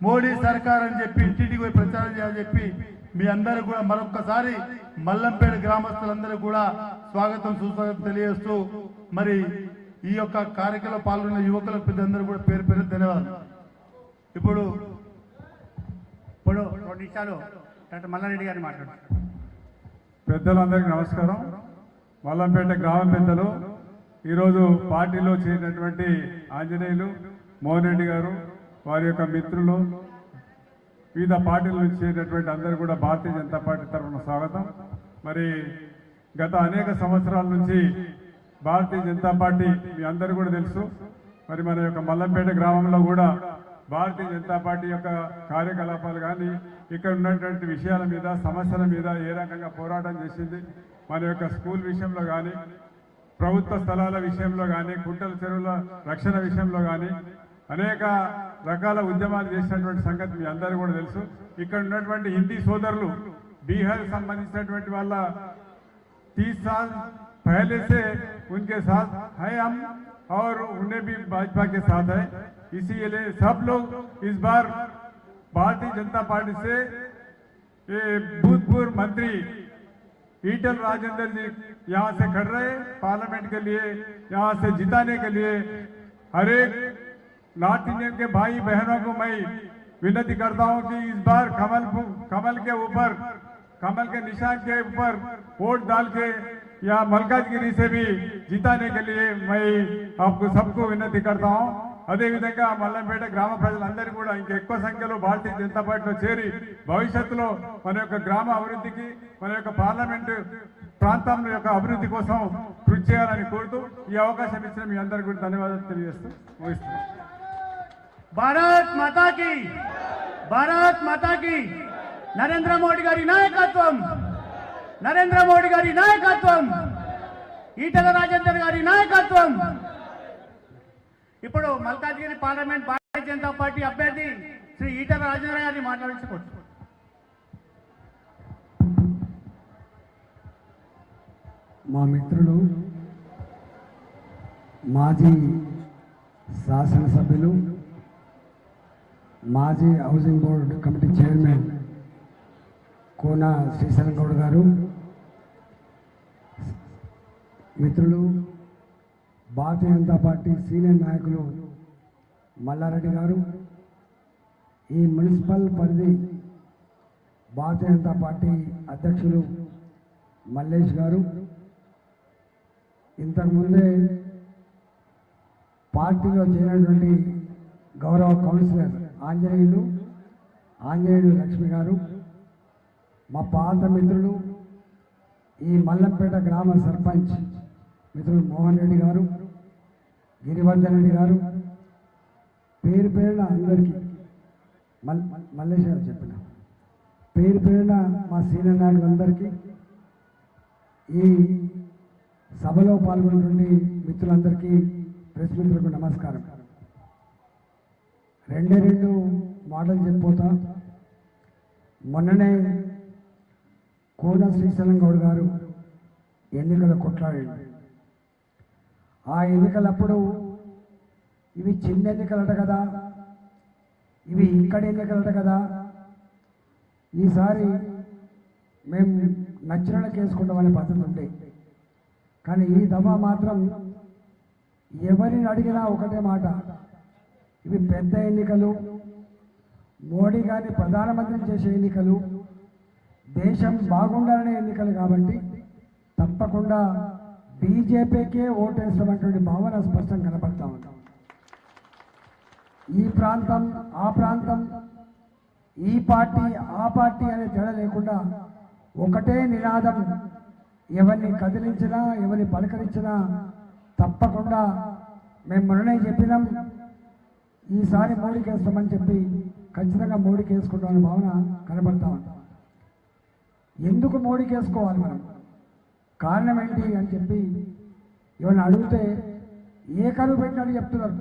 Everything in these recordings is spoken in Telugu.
మోడీ సర్కార్ అని చెప్పి ఇంటింటికి పోయి ప్రచారం చేయాలని చెప్పి మీ అందరూ కూడా మరొక్కసారి మల్లంపేట గ్రామస్తులందరూ కూడా స్వాగతం సుస్వాగతం తెలియజేస్తూ మరి ఈ యొక్క కార్యక్రమంలో పాల్గొన్న యువకుల పెద్దందరూ కూడా పేరు పేరు ధన్యవాదాలు. ఇప్పుడు ఇప్పుడు రెండు నిమిషాలు డాక్టర్ మల్లారెడ్డి గారిని మాట్లాడారు పెద్దలందరికీ నమస్కారం. మల్లంపేట గ్రామ పెద్దలు ఈరోజు పార్టీలో చేరినటువంటి ఆంజనేయులు మోహన్ రెడ్డి గారు వారి యొక్క మిత్రులు వివిధ పార్టీల నుంచి చేరినటువంటి అందరూ కూడా భారతీయ జనతా పార్టీ తరఫున స్వాగతం. మరి గత అనేక సంవత్సరాల నుంచి భారతీయ జనతా పార్టీ మీ అందరూ కూడా తెలుసు. మరి మన యొక్క మల్లంపేట గ్రామంలో కూడా భారతీయ జనతా పార్టీ యొక్క కార్యకలాపాలు కానీ ఇక్కడ ఉన్నటువంటి విషయాల మీద సమస్యల మీద ఏ రకంగా పోరాటం చేసింది మన యొక్క స్కూల్ విషయంలో కానీ ప్రభుత్వ స్థలాల విషయంలో కానీ కుంటల చెరువుల రక్షణ విషయంలో కానీ అనేక రకాల ఉద్యమాలు చేసినటువంటి సంగతి మీ అందరూ కూడా తెలుసు ఇక్కడ ఉన్నటువంటి హిందీ సోదరులు బీహార్ సంబంధించినటువంటి వాళ్ళ तीस साल पहले से उनके साथ है हम और उन्हें भी भाजपा के साथ है इसीलिए सब लोग इस बार भारतीय जनता पार्टी से ये भूतपूर्व मंत्री ईटल राजेंद्र जी यहाँ से खड़ रहे पार्लियामेंट के लिए यहाँ से जिताने के लिए हर एक नॉर्थ इंडियन के भाई बहनों को मैं विनती करता हूँ कि इस बार कमल कमल के ऊपर कमल के निशान के ऊपर वोट डाल के या मलकाजगिरी से भी जिताने के लिए मैं आपको सबको विनती करता हूँ అదేవిధంగా మల్లంపేట గ్రామ ప్రజలందరూ కూడా ఇంకా ఎక్కువ సంఖ్యలో భారతీయ జనతా పార్టీలో చేరి భవిష్యత్తులో మన యొక్క గ్రామ అభివృద్ధికి మన యొక్క పార్లమెంటు ప్రాంతం యొక్క అభివృద్ధి కోసం కృషి చేయాలని కోరుతూ ఈ అవకాశం ఇచ్చిన మీ అందరికీ కూడా ధన్యవాదాలు తెలియజేస్తూ ముగిస్తున్నాను భారత్ మాతాకి భారత్ మాతాకి నరేంద్ర మోడీ గారి నాయకత్వం నరేంద్ర మోడీ గారి నాయకత్వం ఈటల రాజేందర్ గారి నాయకత్వం. ఇప్పుడు మల్కాజ్గిరి పార్లమెంట్ భారతీయ జనతా పార్టీ అభ్యర్థి శ్రీ ఈటల రాజేంద్ర గారిని మాట్లాడించుకోవచ్చు మా మిత్రులు మాజీ శాసనసభ్యులు మాజీ housing board committee chairman Kona Srisailam Goud గారు మిత్రులు భారతీయ జనతా పార్టీ సీనియర్ నాయకులు మల్లారెడ్డి గారు ఈ మున్సిపల్ పరిధి భారతీయ జనతా పార్టీ అధ్యక్షులు మల్లేష్ గారు. ఇంతకుముందే పార్టీలో చేరినటువంటి గౌరవ కౌన్సిలర్ ఆంజనేయులు ఆంజనేయుడు లక్ష్మి గారు మా పాత మిత్రులు ఈ మల్లంపేట గ్రామ సర్పంచ్ మిత్రులు మోహన్ రెడ్డి గారు గిరివర్ధన్ రెడ్డి గారు పేరు పేరున అందరికీ మల్ మల్లేశ్వర చెప్పిన పేరు పేరున మా సీనియర్ నాయకులందరికీ ఈ సభలో పాల్గొన్నటువంటి మిత్రులందరికీ ప్రెస్ మిత్రులకు నమస్కారం. రెండే రెండు మాటలు చెప్పిపోతా మొన్ననే కోన శ్రీశైలం గౌడ్ గారు ఎన్నికలు కొట్లాడాడు ఆ ఎన్నికలప్పుడు ఇవి చిన్న ఎన్నికలట కదా ఇవి ఇక్కడ ఎన్నికలట కదా. ఈసారి మేము నచ్చిన కేసుకుంటామనే పద్ధతి ఉండే. కానీ ఈ దఫా మాత్రం ఎవరిని అడిగినా ఒకటే మాట ఇవి పెద్ద ఎన్నికలు. మోడీ గారిని ప్రధానమంత్రి చేసే ఎన్నికలు. దేశం బాగుండాలనే ఎన్నికలు కాబట్టి తప్పకుండా బీజేపీకే ఓటేస్తామన్నటువంటి భావన స్పష్టం కనపడతా ఉంటాం ఈ ప్రాంతం ఆ ప్రాంతం ఈ పార్టీ ఆ పార్టీ అనే తేడా లేకుండా ఒకటే నినాదం. ఎవరిని కదిలించినా ఎవరిని పలకరించినా తప్పకుండా మేము మొన్ననే చెప్పినాం. ఈసారి మోడీకి వేస్తామని చెప్పి ఖచ్చితంగా మోడీకి వేసుకుంటామనే భావన కనబడతా ఉంటాం ఎందుకు మోడీకి వేసుకోవాలి మనం? కారణం ఏంటి అని చెప్పి ఎవరిని అడిగితే ఏ కరువు పెట్టినట్టు చెప్తున్నారు.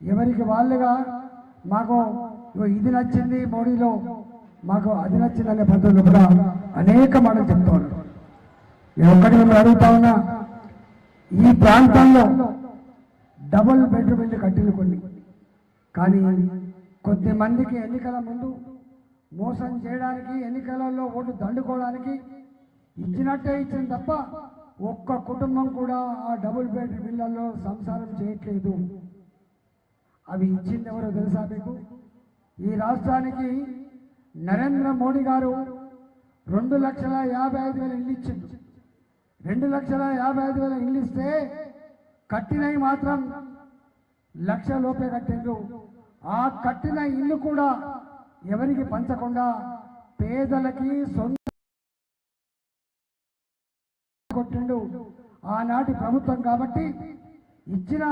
ఎవరికి వాళ్ళుగా మాకు ఇది నచ్చింది మోడీలో మాకు అది నచ్చింది అనే పద్ధతులు కూడా అనేక మాటలు చెప్తా ఉన్నారు. నేను ఒక్కటి మిమ్మల్ని అడుగుతా ఉన్నా ఈ ప్రాంతంలో డబుల్ బెడ్రూమ్ ఇల్లు కట్టిన కొన్ని. కానీ కొద్ది మందికి ఎన్నికల ముందు మోసం చేయడానికి ఎన్నికలలో ఓటు దండుకోవడానికి ఇచ్చినట్టే ఇచ్చింది తప్ప ఒక్క కుటుంబం కూడా ఆ డబుల్ బెడ్ ఇళ్ళలో సంసారం చేయట్లేదు. అవి ఇచ్చింది ఎవరో తెలుసా మీకు? ఈ రాష్ట్రానికి నరేంద్ర మోడీ గారు రెండు లక్షల యాభై ఐదు వేల ఇల్లు ఇచ్చింది రెండు లక్షల యాభై ఐదు వేల ఇల్లు ఇస్తే కట్టినవి మాత్రం లక్ష లోపే కట్టిండ్రు. ఆ కట్టిన ఇల్లు కూడా ఎవరికి పంచకుండా పేదలకి సొంత కొట్టిండు. ఆనాటి ప్రభుత్వం కాబట్టి ఇచ్చిన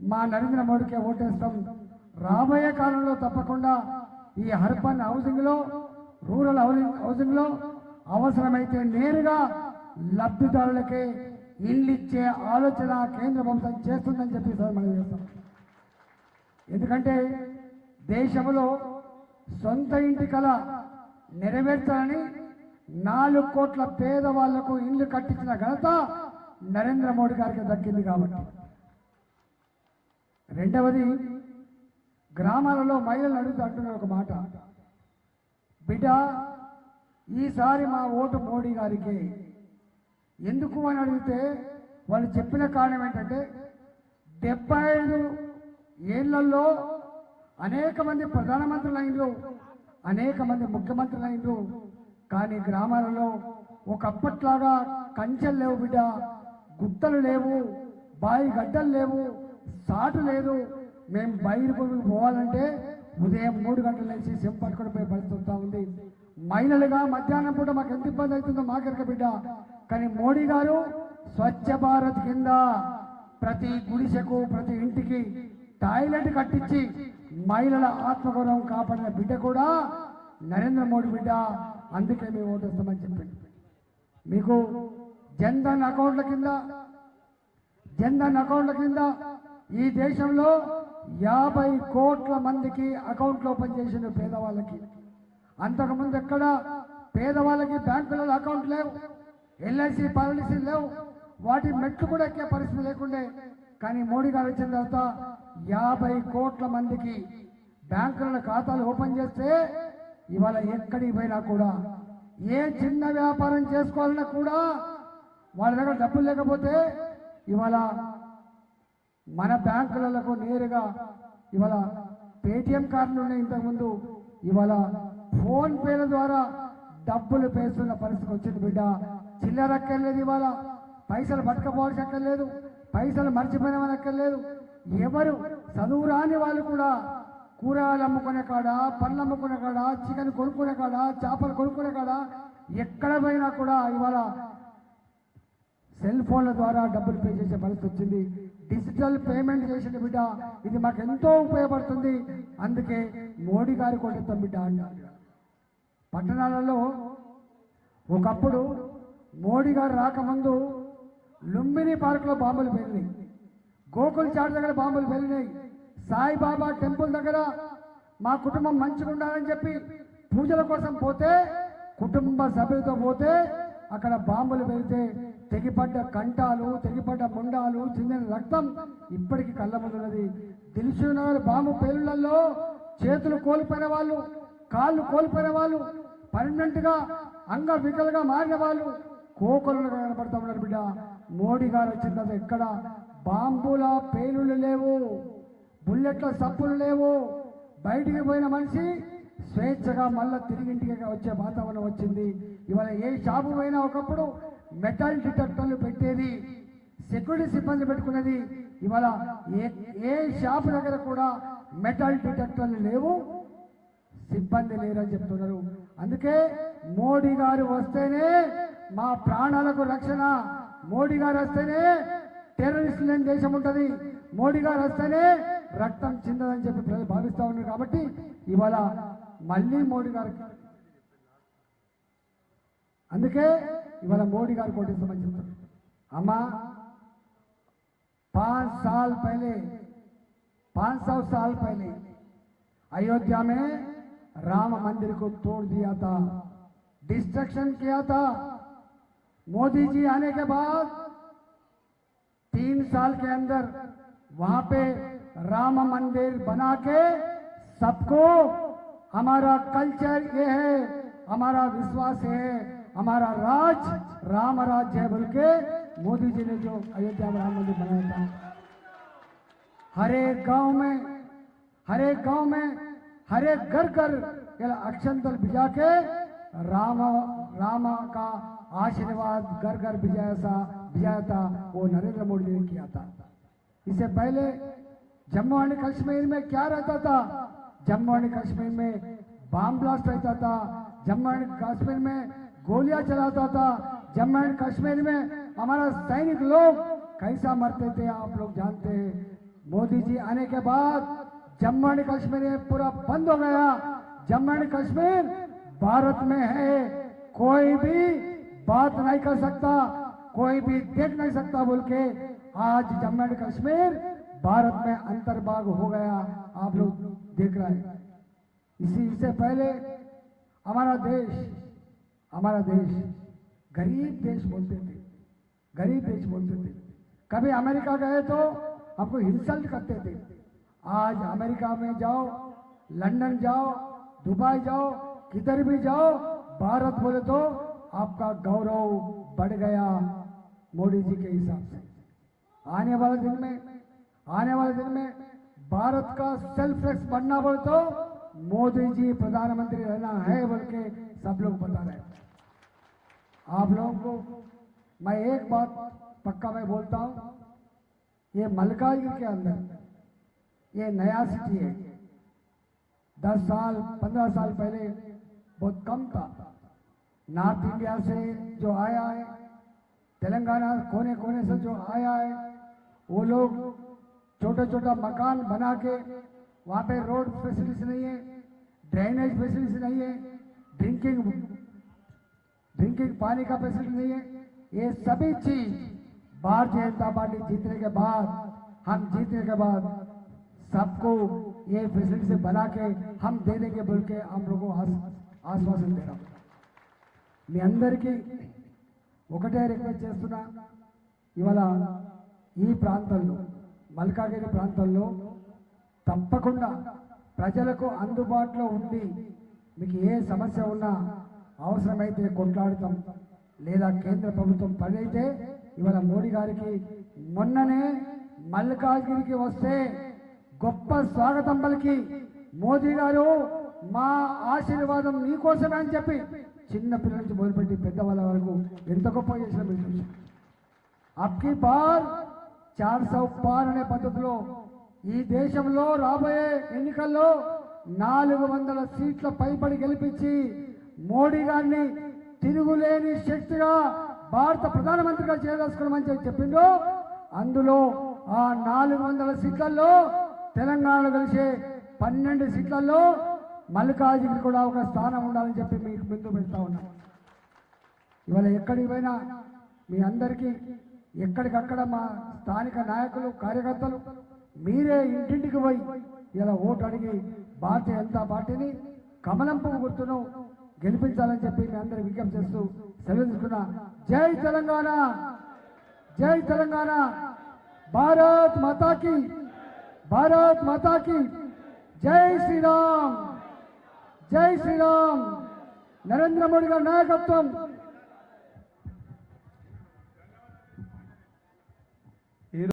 మా నరేంద్ర మోడీకే ఓటేస్తాం. రాబోయే కాలంలో తప్పకుండా ఈ హర్బన్ హౌసింగ్లో రూరల్ హౌసింగ్ అవసరమైతే నేరుగా లబ్ధిదారులకే ఇల్లు ఇచ్చే ఆలోచన కేంద్ర ప్రభుత్వం చేస్తుందని చెప్పి సార్ మనం చేస్తాం. ఎందుకంటే దేశంలో సొంత ఇంటి కళ నెరవేర్చాలని నాలుగు కోట్ల పేదవాళ్ళకు ఇల్లు కట్టించిన ఘనత నరేంద్ర మోడీ గారికి దక్కింది కాబట్టి. రెండవది గ్రామాలలో మహిళలు అడుగుతూ అంటున్నారు ఒక మాట. బిడ్డ ఈసారి మా ఓటు మోడీ గారికి ఎందుకు అని అడిగితే వాళ్ళు చెప్పిన కారణం ఏంటంటే డెబ్బై ఐదు ఏళ్ళలో అనేక మంది ప్రధానమంత్రులు అయినరు అనేక మంది ముఖ్యమంత్రులు అయినరు కానీ గ్రామాలలో ఒకప్పట్లాగా కంచెలు లేవు బిడ్డ గుట్టలు లేవు బాయి గడ్డలు లేవు సాటు లేదు. మేము బయలు పోవాలంటే ఉదయం మూడు గంటల నుంచి సెంపు పట్టుకొని పోయి పరిస్థితి ఉంది. మహిళలుగా మధ్యాహ్నం పూట మాకు ఎంత ఇబ్బంది అవుతుందో మాకెరక బిడ్డ. కానీ మోడీ గారు స్వచ్ఛ భారత్ కింద ప్రతి గుడిసెకు ప్రతి ఇంటికి టాయిలెట్ కట్టించి మహిళల ఆత్మగౌరవం కాపాడిన బిడ్డ కూడా నరేంద్ర మోడీ బిడ్డ. అందుకే మేము ఓటేస్తామని చెప్పింది. మీకు జన్ధన్ అకౌంట్ల కింద జన్ధన్ అకౌంట్ల కింద ఈ దేశంలో యాభై కోట్ల మందికి అకౌంట్లు ఓపెన్ చేసిన పేదవాళ్ళకి. అంతకుముందు ఎక్కడ పేదవాళ్ళకి బ్యాంకులలో అకౌంట్ లేవు. ఎల్ఐసి పాలసీ లేవు. వాటి మెట్లు కూడా ఎక్కే పరిస్థితి లేకుండే. కానీ మోడీ గారు వచ్చిన తర్వాత యాభై కోట్ల మందికి బ్యాంకుల ఖాతాలు ఓపెన్ చేస్తే ఇవాళ ఎక్కడికి పోయినా కూడా ఏ చిన్న వ్యాపారం చేసుకోవాలన్నా కూడా వాళ్ళ దగ్గర డబ్బులు లేకపోతే ఇవాళ మన బ్యాంకులకు నేరుగా ఇవాళ పేటిఎం కార్డులు ఉన్నాయి ఇంతకుముందు. ఇవాళ ఫోన్పేల ద్వారా డబ్బులు పేస్తున్న పరిస్థితి వచ్చింది బిడ్డ. చిల్లర అక్కర్లేదు ఇవాళ. పైసలు పట్టుకపోవాల్సి అక్కర్లేదు పైసలు మర్చిపోయినవని అక్కర్లేదు ఎవరు చదువు రాని వాళ్ళు కూడా కూరగాయలు అమ్ముకునే కాడ పండ్లు అమ్ముకునే కాడ చికెన్ కొనుక్కునే కాడ చేపలు కొనుక్కునే కాడ ఎక్కడ పోయినా కూడా ఇవాళ సెల్ ఫోన్ల ద్వారా డబ్బులు పే చేసే పరిస్థితి వచ్చింది. డిజిటల్ పేమెంట్ చేసిన బిడ్డ. ఇది మాకు ఎంతో ఉపయోగపడుతుంది. అందుకే మోడీ గారి కొట్టిస్తాం బిడ్డ అన్నారు. పట్టణాలలో ఒకప్పుడు మోడీ గారు రాకముందు లుంబిని పార్కులో బాంబులు పెరిగినాయి గోకుల్ చాట్ దగ్గర బాంబులు పెరిగినాయి సాయిబాబా టెంపుల్ దగ్గర మా కుటుంబం మంచిగా ఉండాలని చెప్పి పూజల కోసం పోతే కుటుంబ సభ్యులతో పోతే అక్కడ బాంబులు పెడితే తెగిపడ్డ కంటాలు తెగిపడ్డ ముండాలు చెందిన రక్తం ఇప్పటికీ కళ్ళ ముందున్నది దిల్సునగర్ బాంబు పేలుళ్ళలో చేతులు కోల్పోయిన వాళ్ళు కాళ్ళు కోల్పోయిన వాళ్ళు పర్మనెంట్గా అంగవికలుగా మారిన వాళ్ళు కోకొలను కనపడతా ఉన్నారు బిడ్డ. మోడీ గారు వచ్చిన తర్వాత ఎక్కడ? బాంబుల పేలుళ్ళు లేవు బుల్లెట్ల సప్పులు లేవు. బయటికి పోయిన మనిషి స్వేచ్ఛగా మళ్ళీ తిరిగి ఇంటికి వచ్చే వాతావరణం వచ్చింది. ఇవాళ ఏ షాపు పోయినా ఒకప్పుడు మెటల్ డిటెక్టర్లు పెట్టేది సెక్యూరిటీ సిబ్బంది పెట్టుకునేది. ఇవాళ ఏ ఏ షాపు దగ్గర కూడా మెటల్ డిటెక్టర్లు లేవు సిబ్బంది లేరని చెప్తున్నారు. అందుకే మోడీ గారు వస్తేనే మా ప్రాణాలకు రక్షణ మోడీ గారు వస్తేనే టెర్రరిస్ట్ లేని దేశం ఉంటుంది మోడీ గారు వస్తేనే రక్తం చిందదని చెప్పి ప్రజలు భావిస్తా ఉన్నారు కాబట్టి ఇవాళ మళ్ళీ మోడీ గారు అందుకే ఇవాళ మోడీ గారు కోటేస్తామని చెప్తారు అమ్మా पांच साल पहले पांच सौ साल पहले अयोध्या में राम मंदिर को तोड़ दिया था डिस्ट्रक्शन किया था मोदी जी आने के बाद तीन साल के अंदर वहाँ पे राम मंदिर बना के सबको हमारा कल्चर ये है, हमारा विश्वास है, हमारा राज, राम राज्य है बोल के मोदी जी ने जो अयोध्या में राम मंदिर बनाया था। हर एक गाँव में, हर एक गाँव में, हर एक घर घर अक्षंतल भिजा के राम राम का आशीर्वाद घर घर भिजाया था भिजाया था वो नरेंद्र मोदी ने किया था। इससे पहले जम्मू एंड कश्मीर में क्या रहता था? जम्मू एंड कश्मीर में बम ब्लास्ट रहता था। जम्मू एंड कश्मीर में गोलियाँ चलाता था। जम्मू एंड कश्मीर में हमारा सैनिक लोग कैसा मरते थे आप लोग जानते हैं। मोदी जी आने के बाद जम्मू एंड कश्मीर पूरा बंद हो गया। जम्मू एंड कश्मीर भारत में है। कोई भी बात नहीं कर सकता, कोई भी देख नहीं सकता बोल के आज जम्मू एंड कश्मीर भारत में अंतर्भाग हो गया, आप लोग देख रहे हैं। इसी से पहले हमारा देश हमारा देश गरीब देश बोलते थे, गरीब देश बोलते थे। कभी अमेरिका गए तो हमको इंसल्ट करते थे, आज अमेरिका में जाओ, लंदन जाओ, दुबई जाओ, किधर भी जाओ, भारत बोले तो आपका गौरव बढ़ गया मोदी जी के हिसाब से। आने वाले दिन में, आने वाले दिन में भारत का सेल्फ टैक्स बढ़ना बोले तो मोदी जी प्रधानमंत्री रहना है बोल के सब लोग बता रहे आप लोगों को मैं एक बात पक्का मैं बोलता हूँ, ये मलकागिर के अंदर ये नया सिटी है। दस साल, पंद्रह साल पहले बहुत कम था। नॉर्थ इंडिया से जो आया है, तेलंगाना कोने कोने से जो आया है, वो लोग छोटा छोटा मकान बना के वहाँ पे रोड फैसिलिटी नहीं है ड्रेनेज फैसिलिटी नहीं है ड्रिंकिंग ड्रिंकिंग पानी का फैसिलिटी नहीं है। ये सभी चीज़ भारतीय जनता पार्टी जीतने के बाद, हम जीतने के बाद सबको ये फैसिलिटी बना के हम देने के बोल के हम लोगों को आश्वासन दे रहा हूँ। మీ అందరికీ ఒకటే రిక్వెస్ట్ చేస్తున్నా. ఇవాళ ఈ ప్రాంతంలో మల్కాగిరి ప్రాంతంలో తప్పకుండా ప్రజలకు అందుబాటులో ఉండి మీకు ఏ సమస్య ఉన్నా అవసరమైతే కొట్లాడతాం. లేదా కేంద్ర ప్రభుత్వం పని అయితే ఇవాళ మోడీ గారికి మొన్ననే మల్కాజ్గిరికి వస్తే గొప్ప స్వాగతం పలికి మోదీ గారు మా ఆశీర్వాదం మీకోసమే అని చెప్పి చిన్న పిల్లల నుంచి మొదలుపెట్టి పెద్దవాళ్ళ వరకు ఎంత గొప్ప చేసిన మీరు చూశారు. అబ్కి చార్ సౌ పార్ అనే పద్ధతిలో ఈ దేశంలో రాబోయే ఎన్నికల్లో నాలుగు వందల సీట్ల పైబడి గెలిపించి మోడీ గారిని తిరుగులేని శక్తిగా భారత ప్రధానమంత్రిగా చేయదలుచుకోమని చెప్పి చెప్పిండు అందులో ఆ నాలుగు వందల సీట్లలో తెలంగాణలో కలిసే పన్నెండు సీట్లలో మల్లికార్జునికి కూడా ఒక స్థానం ఉండాలని చెప్పి మీకు ముందు పెడతా ఉన్నాం. ఇవాళ ఎక్కడికి పోయినా మీ అందరికీ ఎక్కడికక్కడ మా స్థానిక నాయకులు కార్యకర్తలు మీరే ఇంటింటికి పోయి ఇలా ఓటు అడిగి భారతీయ జనతా పార్టీని కమలం పువ్వు గుర్తును గెలిపించాలని చెప్పి మీ అందరి విజ్ఞప్తి చేస్తూ సెలవు తీసుకున్నా. జై తెలంగాణ! జై తెలంగాణ! భారత్ మాతాకి! భారత్ మాతాకి! జై శ్రీరామ్! జై శ్రీరామ్. నరేంద్ర మోడీ గారి నాయకత్వం.